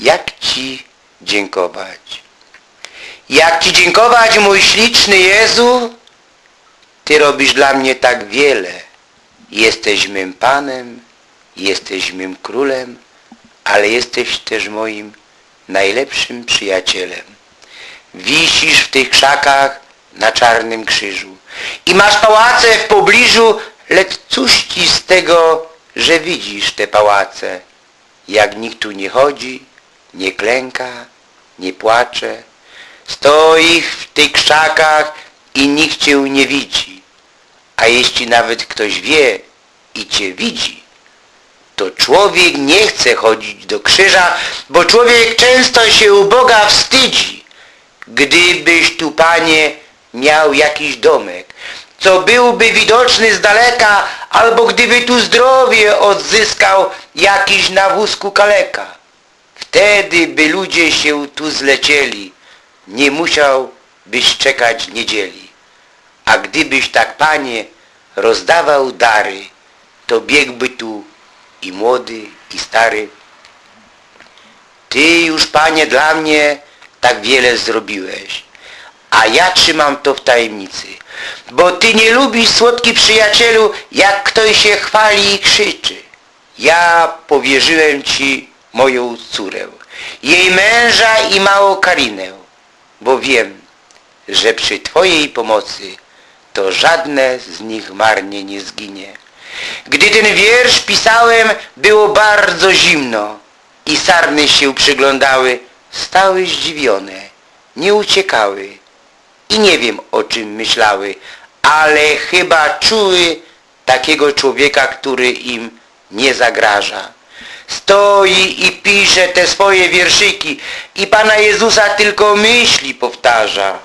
jak Ci dziękować. Jak Ci dziękować, mój śliczny Jezu? Ty robisz dla mnie tak wiele. Jesteś mym Panem, jesteś mym Królem, ale jesteś też moim najlepszym przyjacielem. Wisisz w tych krzakach na czarnym krzyżu i masz pałace w pobliżu, lecz cóż ci z tego, że widzisz te pałace, jak nikt tu nie chodzi, nie klęka, nie płacze, stoi w tych krzakach i nikt cię nie widzi. A jeśli nawet ktoś wie i cię widzi, to człowiek nie chce chodzić do krzyża, bo człowiek często się u Boga wstydzi. Gdybyś tu, Panie, miał jakiś domek, co byłby widoczny z daleka, albo gdyby tu zdrowie odzyskał jakiś na wózku kaleka. Wtedy by ludzie się tu zlecieli, nie musiałbyś czekać niedzieli. A gdybyś tak, Panie, rozdawał dary, to biegłby tu i młody, i stary. Ty już, Panie, dla mnie tak wiele zrobiłeś, a ja trzymam to w tajemnicy, bo Ty nie lubisz, słodki przyjacielu, jak ktoś się chwali i krzyczy. Ja powierzyłem Ci moją córę, jej męża i małą Karinę, bo wiem, że przy Twojej pomocy to żadne z nich marnie nie zginie. Gdy ten wiersz pisałem, było bardzo zimno i sarny się przyglądały, stały zdziwione, nie uciekały i nie wiem o czym myślały, ale chyba czuły takiego człowieka, który im nie zagraża. Stoi i pisze te swoje wierszyki i Pana Jezusa tylko myśli powtarza.